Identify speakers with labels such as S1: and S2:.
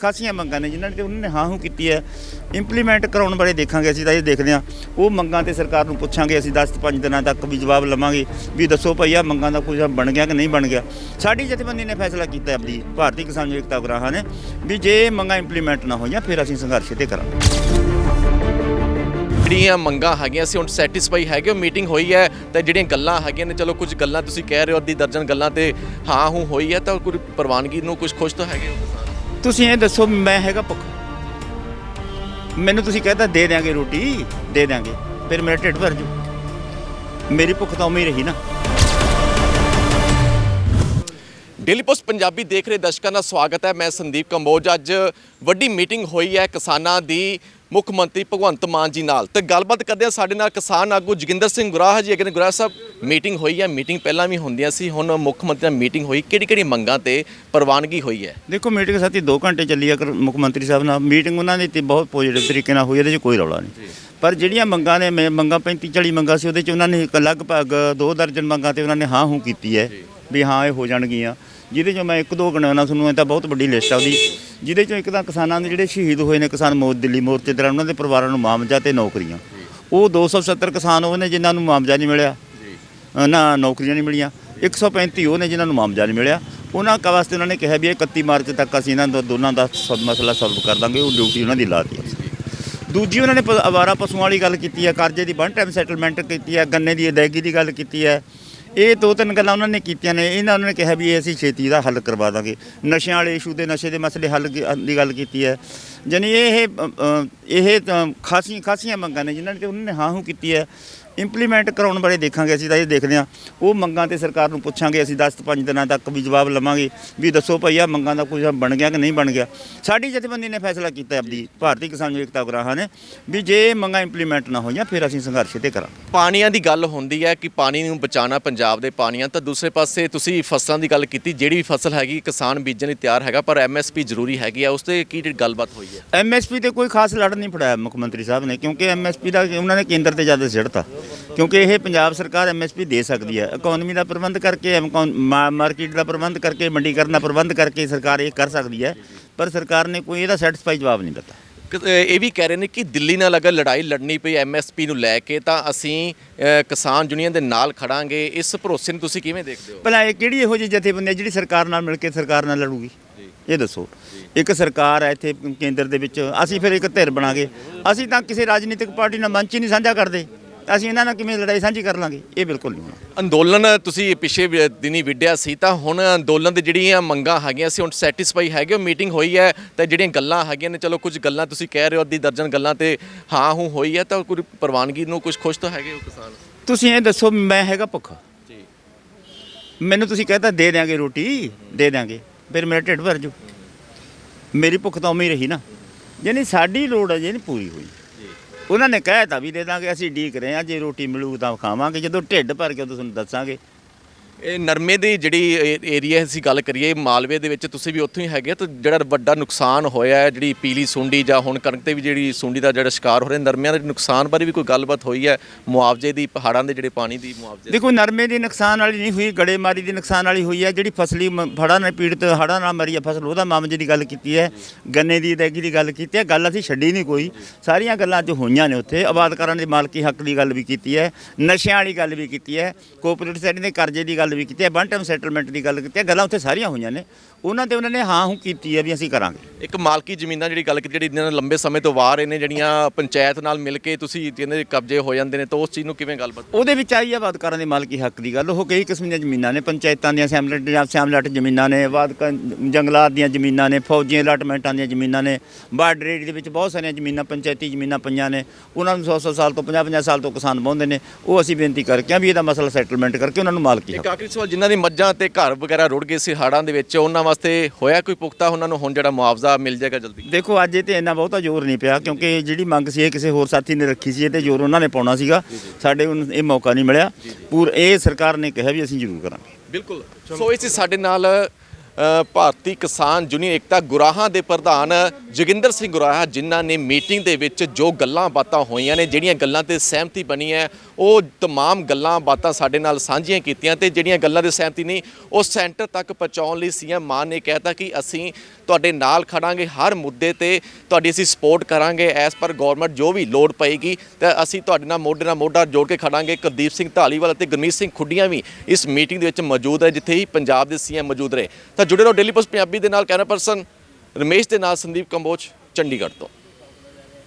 S1: ਖਾਸੀਆਂ ਮੰਗਾਂ ਨੇ ਜਿਨ੍ਹਾਂ ਨੇ ਉਹਨਾਂ ਨੇ ਹਾਂ ਹੂੰ ਕੀਤੀ ਹੈ। ਇੰਪਲੀਮੈਂਟ ਕਰਾਉਣ ਬਾਰੇ ਦੇਖਾਂਗੇ ਅਸੀਂ ਤਾਂ ਇਹ ਦੇਖਦੇ ਹਾਂ। ਉਹ ਮੰਗਾਂ ਤੇ ਸਰਕਾਰ ਨੂੰ ਪੁੱਛਾਂਗੇ, ਅਸੀਂ 10 5 ਦਿਨਾਂ ਤੱਕ ਵੀ ਜਵਾਬ ਲਵਾਂਗੇ ਵੀ ਦੱਸੋ ਭਈ ਆ ਮੰਗਾਂ ਦਾ ਕੁਝ ਬਣ ਗਿਆ ਕਿ ਨਹੀਂ ਬਣ ਗਿਆ। ਸਾਡੀ ਜਥੇਬੰਦੀ ਨੇ ਫੈਸਲਾ ਕੀਤਾ ਆਪਦੀ, ਭਾਰਤੀ ਕਿਸਾਨ ਏਕਤਾ ਉਗਰਾਹਾਂ ਨੇ, ਵੀ ਜੇ ਇਹ ਮੰਗਾਂ ਇੰਪਲੀਮੈਂਟ ਨਾ ਹੋਈਆਂ, ਫਿਰ ਅਸੀਂ ਸੰਘਰਸ਼ ਤੇ ਕਰਾਂਗੇ।
S2: ਜਿਹੜੀਆਂ ਮੰਗਾਂ ਹੈਗੀਆਂ ਸੀ ਹੁਣ ਸੈਟੀਸਫਾਈ ਹੈਗੇ ਉਹ ਮੀਟਿੰਗ ਹੋਈ ਹੈ ਤਾਂ ਜਿਹੜੀਆਂ ਗੱਲਾਂ ਹੈਗੀਆਂ ਨੇ, ਚਲੋ ਕੁਝ ਗੱਲਾਂ ਤੁਸੀਂ ਕਹਿ ਰਹੇ ਹੋ, ਅੱਧੀ ਦਰਜਨ ਗੱਲਾਂ ਤੇ ਹਾਂ ਹੂੰ ਹੋਈ ਹੈ, ਤਾਂ ਕੋਈ ਪ੍ਰਵਾਨਗੀ ਨੂੰ ਕੁਝ ਖੁਸ਼ ਤਾਂ ਹੈਗੇ ਹੋ
S1: ਤੁਸੀਂ ਇਹ ਦੱਸੋ, ਮੈਂ ਹੈਗਾ ਭੁੱਖ। ਮੈਨੂੰ ਤੁਸੀਂ ਕਹਿੰਦਾ ਦੇ ਦਿਆਂਗੇ ਰੋਟੀ, ਦੇ ਦਿਆਂਗੇ। ਫਿਰ ਮੇਰਾ ਢਿੱਡ ਭਰ ਜੂ। ਮੇਰੀ ਭੁੱਖ ਤਾਂ ਉਵੇਂ ਹੀ ਰਹੀ ਨਾ।
S2: ਡੇਲੀ ਪੋਸਟ ਪੰਜਾਬੀ ਦੇਖ ਰਹੇ ਦਰਸ਼ਕਾਂ ਦਾ ਸਵਾਗਤ ਹੈ। ਮੈਂ ਸੰਦੀਪ ਕੰਬੋਜ। ਅੱਜ ਵੱਡੀ ਮੀਟਿੰਗ ਹੋਈ ਹੈ ਕਿਸਾਨਾਂ ਦੀ। ਮੁੱਖ ਮੰਤਰੀ ਭਗਵੰਤ ਮਾਨ ਜੀ ਨਾਲ। ਤੇ ਗੱਲਬਾਤ ਕਰਦੇ ਹਾਂ ਸਾਡੇ ਨਾਲ ਕਿਸਾਨ ਆਗੂ ਜੋਗਿੰਦਰ ਸਿੰਘ ਗੁਰਾਹ ਜੀ। ਅਗਰ ਗੁਰਾਹ ਸਾਹਿਬ ਮੀਟਿੰਗ ਹੋਈ ਹੈ ਮੀਟਿੰਗ ਪਹਿਲਾਂ ਵੀ ਹੁੰਦੀਆਂ ਸੀ, ਹੁਣ ਮੁੱਖ ਮੰਤਰੀ ਨਾਲ ਮੀਟਿੰਗ ਹੋਈ ਕਿਹੜੀ ਕਿਹੜੀ ਮੰਗਾਂ ਤੇ ਪ੍ਰਵਾਨਗੀ ਹੋਈ ਹੈ?
S1: ਦੇਖੋ ਮੀਟਿੰਗ ਸਾਥੀ 2 ਘੰਟੇ ਚੱਲੀ ਆ ਮੁੱਖ ਮੰਤਰੀ ਸਾਹਿਬ ਨਾਲ। ਮੀਟਿੰਗ ਉਹਨਾਂ ਦੀ ਤੇ ਬਹੁਤ ਪੋਜ਼ਿਟਿਵ ਤਰੀਕੇ ਨਾਲ ਹੋਈ, ਇਹਦੇ 'ਚ ਕੋਈ ਰੌਲਾ ਨਹੀਂ। ਪਰ ਜਿਹੜੀਆਂ ਮੰਗਾਂ ਨੇ, ਮੈਂ ਮੰਗਾਂ 35 40 ਮੰਗਾਂ ਸੀ, ਉਹਦੇ 'ਚ ਉਹਨਾਂ ਨੇ ਇੱਕ ਲਗਭਗ ਦੋ ਦਰਜਨ ਮੰਗਾਂ ਤੇ ਉਹਨਾਂ ਨੇ ਹਾਂ ਹੂੰ ਕੀਤੀ ਹੈ, ਵੀ ਹਾਂ ਇਹ ਹੋ ਜਾਣਗੀਆਂ। ਜਿਹਦੇ 'ਚੋਂ ਮੈਂ ਇੱਕ ਦੋ ਗਿਣਾਉਣਾ ਤੁਹਾਨੂੰ, ਇਹ ਤਾਂ ਬਹੁਤ ਵੱਡੀ ਲਿਸਟ ਆ ਉਹਦੀ। ਜਿਹਦੇ 'ਚੋਂ ਇੱਕ ਤਾਂ ਕਿਸਾਨਾਂ ਦੇ ਜਿਹੜੇ ਸ਼ਹੀਦ ਹੋਏ ਨੇ ਕਿਸਾਨ ਮੋਰਚੇ ਦਿੱਲੀ ਮੋਰਚੇ ਦੌਰਾਨ ਉਹਨਾਂ ਦੇ ਪਰਿਵਾਰਾਂ ਨੂੰ ਮੁਆਵਜ਼ਾ ਤੇ ਨੌਕਰੀਆਂ। ਉਹ 270 ਕਿਸਾਨ ਉਹ ਨੇ ਜਿਨ੍ਹਾਂ ਨੂੰ ਮੁਆਵਜ਼ਾ ਨਹੀਂ ਮਿਲਿਆ। ਨਾ ਨੌਕਰੀਆਂ ਨਹੀਂ ਮਿਲੀਆਂ। 135 ਉਹ ਨੇ ਜਿਨ੍ਹਾਂ ਨੂੰ ਮੁਆਵਜ਼ਾ ਨਹੀਂ ਮਿਲਿਆ। ਉਹਨਾਂ ਕਾ ਵਾਸਤੇ ਉਹਨਾਂ ਨੇ ਕਿਹਾ ਵੀ ਇਹ 31 ਮਾਰਚ ਤੱਕ ਅਸੀਂ ਇਹਨਾਂ ਦੋ- ਦੋਨਾਂ ਦਾ ਸਭ ਮਸਲਾ ਸੋਲਵ ਕਰ ਦਾਂਗੇ ਉਹ ਡਿਊਟੀ ਉਹਨਾਂ ਦੀ ਲਾਤੀ। ਦੂਜੀ ਉਹਨਾਂ ਨੇ ਅਵਾਰਾ ਪਸ਼ੂਆਂ ਵਾਲੀ ਗੱਲ ਕੀਤੀ ਹੈ ਕਰਜ਼ੇ ਦੀ ਵਨ ਟਾਈਮ ਸੈਟਲਮੈਂਟ ਕੀਤੀ ਹੈ ਗੰਨੇ ਦੀ ਅਦਾਇਗੀ ਦੀ ਗੱਲ ਕੀਤੀ ਹੈ। ਇਹ ਦੋ ਤਿੰਨ ਗੱਲਾਂ ਉਹਨਾਂ ਨੇ ਕੀਤੀਆਂ ਨੇ। ਇਹਨਾਂ ਉਹਨਾਂ ਨੇ ਕਿਹਾ ਵੀ ਇਹ ਅਸੀਂ ਛੇਤੀ ਦਾ ਹੱਲ ਕਰਵਾ ਦਾਂਗੇ। ਨਸ਼ਿਆਂ ਵਾਲੇ ਇਸ਼ੂ ਦੇ ਨਸ਼ੇ ਦੇ ਮਸਲੇ ਹੱਲ ਦੀ ਗੱਲ ਕੀਤੀ ਹੈ। ਜਾਣੀ ਇਹ ਅ, ਇਹ ਖਾਸੀਆਂ ਖਾਸੀਆਂ ਮੰਗਾਂ ਨੇ ਜਿਨ੍ਹਾਂ ਨੇ ਤੇ ਉਹਨਾਂ ਨੇ ਹਾਂ ਹੂੰ ਕੀਤੀ ਹੈ। ਇੰਪਲੀਮੈਂਟ ਕਰਾਉਣ ਬਾਰੇ ਦੇਖਾਂਗੇ ਅਸੀਂ ਤਾਂ ਇਹ ਦੇਖਦੇ ਹਾਂ। ਉਹ ਮੰਗਾਂ ਤੇ ਸਰਕਾਰ ਨੂੰ ਪੁੱਛਾਂਗੇ ਅਸੀਂ 10 5 ਦਿਨਾਂ ਤੱਕ ਵੀ ਜਵਾਬ ਲਵਾਂਗੇ ਵੀ ਦੱਸੋ ਭਈ ਆ ਮੰਗਾਂ ਦਾ ਕੁਝ ਬਣ ਗਿਆ ਕਿ ਨਹੀਂ ਬਣ ਗਿਆ? ਸਾਡੀ ਜਥੇਬੰਦੀ ਨੇ ਫੈਸਲਾ ਕੀਤਾ ਆਪਦੀ ਭਾਰਤੀ ਕਿਸਾਨ ਏਕਤਾ ਉਗਰਾਹਾਂ ਨੇ ਵੀ ਜੇ ਇਹ ਮੰਗਾਂ ਇੰਪਲੀਮੈਂਟ ਨਾ ਹੋਈਆਂ ਫਿਰ ਅਸੀਂ ਸੰਘਰਸ਼ ਤੇ ਕਰਾਂਗੇ।
S2: ਪਾਣੀਆਂ ਦੀ ਗੱਲ ਹੁੰਦੀ ਹੈ ਕਿ ਪਾਣੀ ਨੂੰ ਬਚਾਉਣਾ ਪੰਜਾਬ ਦੇ ਪਾਣੀਆਂ ਤਾਂ ਦੂਸਰੇ ਪਾਸੇ ਤੁਸੀਂ ਫਸਲਾਂ ਦੀ ਗੱਲ ਕੀਤੀ ਜਿਹੜੀ ਵੀ ਫਸਲ ਹੈਗੀ ਕਿਸਾਨ ਬੀਜਣ ਲਈ ਤਿਆਰ ਹੈਗਾ ਪਰ ਐਮਐਸਪੀ ਜ਼ਰੂਰੀ ਹੈਗੀ ਆ ਉਸ ਤੇ ਕੀ ਗੱਲਬਾਤ ਹੋਈ ਹੈ?
S1: ਐਮਐਸਪੀ ਤੇ ਕੋਈ ਖਾਸ ਲੜ ਨਹੀਂ ਫੜਾਇਆ ਮੁੱਖ ਮੰਤਰੀ ਸਾਹਿਬ ਨੇ ਕਿਉਂਕਿ ਐਮਐਸਪੀ ਦਾ ਉਹਨਾਂ ਨੇ ਕੇਂਦਰ ਤੇ ਜ਼ਿਆਦਾ ਸਿੜਤਾ। ਕਿਉਂਕਿ ਇਹ ਪੰਜਾਬ ਸਰਕਾਰ ਐਮਐਸਪੀ ਦੇ ਸਕਦੀ ਹੈ। ਇਕਨੋਮੀ ਦਾ ਪ੍ਰਬੰਧ ਕਰਕੇ ਮਾਰਕੀਟ ਦਾ ਪ੍ਰਬੰਧ ਕਰਕੇ ਮੰਡੀਕਰਨ ਦਾ ਪ੍ਰਬੰਧ ਕਰਕੇ ਸਰਕਾਰ ਇਹ ਕਰ ਸਕਦੀ ਹੈ। ਪਰ ਸਰਕਾਰ ਨੇ ਕੋਈ ਇਹਦਾ ਸੈਟੀਸਫਾਈ ਜਵਾਬ ਨਹੀਂ ਦਿੱਤਾ।
S2: ਇਹ ਵੀ ਕਹਿ ਰਹੇ ਨੇ ਕਿ ਦਿੱਲੀ ਨਾਲ ਅਗਰ ਲੜਾਈ ਲੜਨੀ ਪਈ ਐਮਐਸਪੀ ਨੂੰ ਲੈ ਕੇ ਤਾਂ ਅਸੀਂ ਕਿਸਾਨ ਯੂਨੀਅਨ ਦੇ ਨਾਲ ਖੜਾਂਗੇ। ਇਸ ਭਰੋਸੇ ਨੂੰ ਤੁਸੀਂ ਕਿਵੇਂ ਦੇਖਦੇ ਹੋ?
S1: ਭਲਾ ਇਹ ਕਿਹੜੀ ਇਹੋ ਜਿਹੀ ਜਥੇਬੰਦੀ ਹੈ ਜਿਹੜੀ ਸਰਕਾਰ ਨਾਲ ਮਿਲ ਕੇ ਸਰਕਾਰ ਨਾਲ ਲੜੂਗੀ? ਇਹ ਦੱਸੋ। ਇੱਕ ਸਰਕਾਰ ਹੈ ਇੱਥੇ ਕੇਂਦਰ ਦੇ ਵਿੱਚ ਅਸੀਂ ਫਿਰ ਇੱਕ ਧਿਰ ਬਣਾਗੇ। ਅਸੀਂ ਤਾਂ ਕਿਸੇ ਰਾਜਨੀਤਿਕ ਪਾਰਟੀ ਨਾਲ ਮੰਚ ਹੀ ਨਹੀਂ ਸਾਂਝਾ ਕਰਦੇ। ਅਸੀਂ ਇਹਨਾਂ ਨਾਲ ਕਿਵੇਂ ਲੜਾਈ ਸਾਂਝੀ ਕਰ ਲਾਂਗੇ? ਇਹ ਬਿਲਕੁਲ ਨਹੀਂ ਹੋਣਾ।
S2: ਅੰਦੋਲਨ ਤੁਸੀਂ ਪਿਛੇ ਦਿਨੀ ਵਿੱਢਿਆ ਸੀ ਤਾਂ ਹੁਣ ਅੰਦੋਲਨ ਦੇ ਜਿਹੜੀਆਂ ਮੰਗਾਂ ਹੈਗੀਆਂ ਸੀ ਹੁਣ ਸੈਟੀਸਫਾਈ ਹੈਗੇ ਹੋ ਮੀਟਿੰਗ ਹੋਈ ਹੈ ਤਾਂ ਜਿਹੜੀਆਂ ਗੱਲਾਂ ਹੈਗੀਆਂ ਨੇ ਚਲੋ ਕੁਝ ਗੱਲਾਂ ਤੁਸੀਂ ਕਹਿ ਰਹੇ ਹੋ ਅੱਧੀ ਦਰਜਨ ਗੱਲਾਂ ਤੇ ਹਾਂ ਹੂੰ ਹੋਈ ਹੈ ਤਾਂ ਕੋਈ ਪ੍ਰਵਾਨਗੀ ਨੂੰ ਕੁਝ ਖੁਸ਼ ਤਾਂ ਹੈਗੇ ਹੋ ਕਿਸਾਨ?
S1: ਤੁਸੀਂ ਇਹ ਦੱਸੋ ਮੈਂ ਹੈਗਾ ਭੁੱਖਾ।
S2: ਜੀ।
S1: ਮੈਨੂੰ ਤੁਸੀਂ ਕਹਿੰਦਾ ਦੇ ਦਿਆਂਗੇ ਰੋਟੀ ਦੇ ਦਿਆਂਗੇ ਫਿਰ ਮੇਰਾ ਢਿੱਡ ਭਰ ਜੂ। ਮੇਰੀ ਭੁੱਖ ਤਾਂ ਉਵੇਂ ਹੀ ਰਹੀ ਨਾ। ਯਾਨੀ ਸਾਡੀ ਲੋੜ ਹੈ ਜਿਹੜੀ ਪੂਰੀ ਹੋਈ। ਉਹਨਾਂ ਨੇ ਕਹਿਤਾ ਵੀ ਦੇ ਦਾਂਗੇ, ਅਸੀਂ ਡੀਕ ਰਹੇ ਹਾਂ, ਜੇ ਰੋਟੀ ਮਿਲੂ ਤਾਂ ਖਾਵਾਂਗੇ ਜਦੋਂ ਢਿੱਡ ਭਰ ਕੇ ਉਦੋਂ ਤੁਹਾਨੂੰ ਦੱਸਾਂਗੇ।
S2: ਇਹ ਨਰਮੇ ਦੀ ਜਿਹੜੀ ਏਰੀਆ ਅਸੀਂ ਗੱਲ ਕਰੀਏ, ਮਾਲਵੇ ਦੇ ਵਿੱਚ ਤੁਸੀਂ ਵੀ ਉੱਥੋਂ ਹੀ ਹੈਗੇ ਤਾਂ ਜਿਹੜਾ ਵੱਡਾ ਨੁਕਸਾਨ ਹੋਇਆ ਹੈ, ਜਿਹੜੀ ਪੀਲੀ ਸੁੰਡੀ ਜਾਂ ਹੁਣ ਕਣਕ ਤੇ ਵੀ ਜਿਹੜੀ ਸੁੰਡੀ ਦਾ ਜਿਹੜਾ ਸ਼ਿਕਾਰ ਹੋ ਰਿਹਾ, ਨਰਮਿਆਂ ਦੇ ਨੁਕਸਾਨ ਬਾਰੇ ਵੀ ਕੋਈ ਗੱਲਬਾਤ ਹੋਈ ਹੈ? ਮੁਆਵਜ਼ੇ ਦੀ, ਪਹਾੜਾਂ ਦੇ ਜਿਹੜੇ ਪਾਣੀ ਦੀ ਮੁਆਵਜ਼ੇ
S1: ਦੇਖੋ, ਨਰਮੇ ਦੀ ਨੁਕਸਾਨ ਵਾਲੀ ਨਹੀਂ ਹੋਈ, ਗੜੇਮਾਰੀ ਦੀ ਨੁਕਸਾਨ ਵਾਲੀ ਹੋਈ ਹੈ, ਜਿਹੜੀ ਫਸਲੀ ਮ- ਫੜਾਂ ਨਾਲ ਪੀੜਤ, ਹੜ੍ਹਾਂ ਨਾਲ ਮਰੀ ਹੈ ਫਸਲ, ਉਹਦਾ ਮਾਮਲੇ ਦੀ ਗੱਲ ਕੀਤੀ ਹੈ, ਗੰਨੇ ਦੀ ਅਦਾਇਗੀ ਦੀ ਗੱਲ ਕੀਤੀ ਹੈ, ਗੱਲ ਅਸੀਂ ਛੱਡੀ ਨਹੀਂ ਕੋਈ। ਸਾਰੀਆਂ ਗੱਲਾਂ ਅੱਜ ਹੋਈਆਂ ਨੇ ਉੱਥੇ, ਆਬਾਦਕਾਰਾਂ ਦੇ ਮਾਲਕੀ ਹੱਕ ਦੀ ਗੱਲ ਵੀ ਕੀਤੀ ਹੈ, ਨਸ਼ਿਆਂ ਵਾਲੀ ਗੱਲ ਵੀ ਕੀਤੀ ਹੈ ਕੋਆਪਰੇਟਿਵ ਸੈਟਿੰਗ ਦੇ ਕਰਜ਼ੇ ਦੀ ਗੱਲ ਵੀ ਕੀਤੀ ਹੈ ਵਨ ਟਾਈਮ ਸੈਟਲਮੈਂਟ ਦੀ ਗੱਲ ਕੀਤੀ ਹੈ, ਗੱਲਾਂ ਉੱਥੇ ਸਾਰੀਆਂ ਹੋਈਆਂ ਨੇ। ਉਹਨਾਂ ਤੇ ਉਹਨਾਂ ਨੇ ਹਾਂ ਹੂੰ ਕੀਤੀ ਹੈ ਵੀ ਅਸੀਂ ਕਰਾਂਗੇ।
S2: ਇੱਕ ਮਾਲਕੀ ਜ਼ਮੀਨਾਂ ਜਿਹੜੀ ਗੱਲ ਕੀਤੀ ਜਿਹੜੀ ਇਹਨਾਂ ਨੇ ਲੰਬੇ ਸਮੇਂ ਤੋਂ ਵਾਰ ਰਹੇ ਨੇ ਜਿਹੜੀਆਂ ਪੰਚਾਇਤ ਨਾਲ ਮਿਲ ਕੇ ਤੁਸੀਂ ਕਹਿੰਦੇ ਕਬਜ਼ੇ ਹੋ ਜਾਂਦੇ ਨੇ ਤਾਂ ਉਸ ਚੀਜ਼ ਨੂੰ ਕਿਵੇਂ ਗੱਲਬਾਤ
S1: ਉਹਦੇ ਵਿੱਚ ਆਈ ਹੈ ਆਬਾਦਕਾਰਾਂ ਦੇ ਮਾਲਕੀ ਹੱਕ ਦੀ ਗੱਲ। ਉਹ ਕਈ ਕਿਸਮ ਦੀਆਂ ਜ਼ਮੀਨਾਂ ਨੇ ਪੰਚਾਇਤਾਂ ਦੀਆਂ ਸੈਮਲਟ ਜਾਂ ਸੈਮਲਟ ਜ਼ਮੀਨਾਂ ਨੇ ਆਬਾਦਕਾਂ ਜੰਗਲਾਤ ਦੀਆਂ ਜ਼ਮੀਨਾਂ ਨੇ ਫੌਜੀਆਂ ਅਲਾਟਮੈਂਟਾਂ ਦੀਆਂ ਜ਼ਮੀਨਾਂ ਨੇ ਬਾਰਡਰ ਏਰੀਆ ਦੇ ਵਿੱਚ ਬਹੁਤ ਸਾਰੀਆਂ ਜ਼ਮੀਨਾਂ ਪੰਚਾਇਤੀ ਜ਼ਮੀਨਾਂ ਪਈਆਂ ਨੇ। ਉਹਨਾਂ ਨੂੰ 100 ਸਾਲ ਤੋਂ 50-50 ਸਾਲ ਤੋਂ ਕਿਸਾਨ ਵਾਹੁੰਦੇ ਨੇ। ਉਹ ਅਸੀਂ ਬੇਨਤੀ ਕਰਕੇ ਆ ਵੀ ਇਹਦਾ ਮਸਲਾ ਸੈਟਲਮੈਂਟ ਕਰਕੇ ਉਹਨਾਂ ਨੂੰ ਮਾਲਕੀ
S2: ਇੱਕ ਆਖਰੀ ਸਵਾਲ ਜਿਨ੍ਹਾਂ ਦੀ ਮੱਝਾਂ ਤੇ ਘਰ ਵਗੈਰਾ ਰੁੜ ਗਏ ਸੀ ਹੜ੍ਹਾਂ ਦੇ ਵਿੱਚ ਉਹਨਾਂ ਵਾਸਤੇ ਹੋਇਆ ਕੋਈ ਪੁਖਤਾ? ਉਹਨਾਂ ਨੂੰ ਹੁਣ ਜਿਹੜਾ ਮੁਆਵਜ਼ਾ ਮਿਲ ਜਾਏਗਾ ਜਲਦੀ।
S1: ਦੇਖੋ ਅੱਜ ਇਹ ਤੇ ਇੰਨਾ ਬਹੁਤਾ ਜ਼ੋਰ ਨਹੀਂ ਪਿਆ ਕਿਉਂਕਿ ਜਿਹੜੀ ਮੰਗ ਸੀ ਇਹ ਕਿਸੇ ਹੋਰ ਸਾਥੀ ਨੇ ਰੱਖੀ ਸੀ ਇਹ ਤੇ ਜ਼ੋਰ ਉਹਨਾਂ ਨੇ ਪਾਉਣਾ ਸੀਗਾ। ਸਾਡੇ ਨੂੰ ਇਹ ਮੌਕਾ ਨਹੀਂ ਮਿਲਿਆ। ਪੂਰ ਇਹ ਸਰਕਾਰ ਨੇ ਕਿਹਾ ਵੀ ਅਸੀਂ ਜ਼ਰੂਰ ਕਰਾਂਗੇ।
S2: ਬਿਲਕੁਲ। ਸੋ ਇਸ ਸਾਡੇ ਨਾਲ ਭਾਰਤੀ ਕਿਸਾਨ ਯੂਨੀਅਨ ਏਕਤਾ ਗੁਰਾਹਾਂ ਦੇ ਪ੍ਰਧਾਨ ਜੋਗਿੰਦਰ ਸਿੰਘ ਗੁਰਾਹਾ ਜਿਨ੍ਹਾਂ ਨੇ ਮੀਟਿੰਗ ਦੇ ਵਿੱਚ ਜੋ ਗੱਲਾਂ ਬਾਤਾਂ ਹੋਈਆਂ ਨੇ ਜਿਹੜੀਆਂ ਗੱਲਾਂ ਤੇ ਸਹਿਮਤੀ ਬਣੀ ਹੈ ਉਹ तमाम ਗੱਲਾਂ ਬਾਤਾਂ ਸਾਡੇ ਨਾਲ ਸਾਂਝੀਆਂ ਕੀਤੀਆਂ ਤੇ ਜਿਹੜੀਆਂ ਗੱਲਾਂ ਦੇ ਸਹਿਮਤੀ ਨਹੀਂ ਉਹ ਸੈਂਟਰ ਤੱਕ ਪਹੁੰਚਾਉਣ ਲਈ ਸੀਐਮ ਮਾਨ ਨੇ ਕਹਿਤਾ ਕਿ ਅਸੀਂ ਤੁਹਾਡੇ ਨਾਲ ਖੜਾਂਗੇ ਹਰ ਮੁੱਦੇ ਤੇ ਤੁਹਾਡੀ ਅਸੀਂ ਸਪੋਰਟ ਕਰਾਂਗੇ ਐਸ ਪਰ ਗਵਰਨਮੈਂਟ ਜੋ ਵੀ ਲੋੜ ਪਏਗੀ ਤਾਂ ਅਸੀਂ ਤੁਹਾਡੇ ਨਾਲ ਮੋਢੇ ਨਾਲ ਮੋਢਾ ਜੋੜ ਕੇ ਖੜਾਂਗੇ ਕੁਲਦੀਪ ਸਿੰਘ ਢਾਲੀਵਾਲ ਅਤੇ ਗੁਰਮੀਤ ਸਿੰਘ ਖੁੱਡੀਆਂ ਵੀ ਇਸ ਮੀਟਿੰਗ ਦੇ ਵਿੱਚ ਮੌਜੂਦ ਹੈ ਜਿੱਥੇ ਹੀ ਪੰਜਾਬ ਦੇ ਸੀਐਮ ਮੌਜੂਦ ਰਹੇ ਤਾਂ ਜੁੜੇ ਰਹੋ। ਡੇਲੀ ਪੋਸਟ ਪੰਜਾਬੀ ਦੇ ਨਾਲ ਕੈਮਰਾ ਪਰਸਨ, ਰਮੇਸ਼ ਦੇ ਨਾਲ ਸੰਦੀਪ ਕੰਬੋਜ, ਚੰਡੀਗੜ੍ਹ ਤੋਂ।